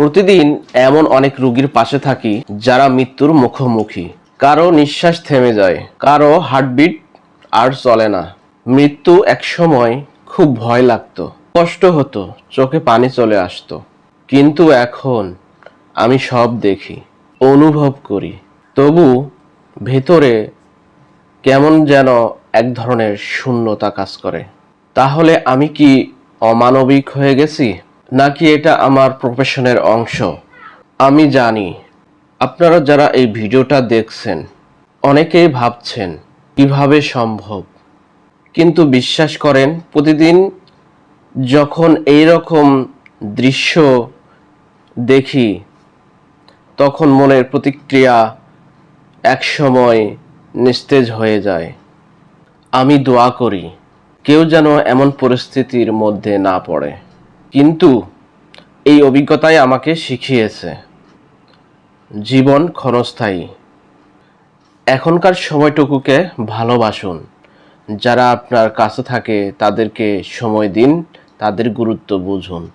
প্রতিদিন এমন অনেক রুগীর পাশে থাকি যারা মৃত্যুর মুখোমুখি। কারও নিঃশ্বাস থেমে যায়, কারও হার্টবিট আর চলে না। মৃত্যু একসময় খুব ভয় লাগতো, কষ্ট হতো, চোখে পানি চলে আসতো। কিন্তু এখন আমি সব দেখি, অনুভব করি। তবু ভেতরে কেমন যেন এক ধরনের শূন্যতা কাজ করে। তাহলে আমি কি অমানবিক হয়ে গেছি? নাকি এটা আমার প্রফেশনের অংশ? আমি জানি। আপনারা যারা এই ভিডিওটা দেখছেন, অনেকেই ভাবছেন, কীভাবে সম্ভব? কিন্তু বিশ্বাস করেন, প্রতিদিন যখন এই রকম দৃশ্য দেখি, তখন মনের প্রতিক্রিয়া একসময় নিস্তেজ হয়ে যায়। আমি দোয়া করি, কেউ যেন এমন পরিস্থিতির মধ্যে না পড়ে। কিন্তু এই অভিজ্ঞতাই আমাকে শিখিয়েছে। জীবন ক্ষণস্থায়ী। এখনকার সময়টুকুকে ভালোবাসুন। যারা আপনার কাছে থাকে, তাদেরকে সময় দিন, তাদের গুরুত্ব বুঝুন।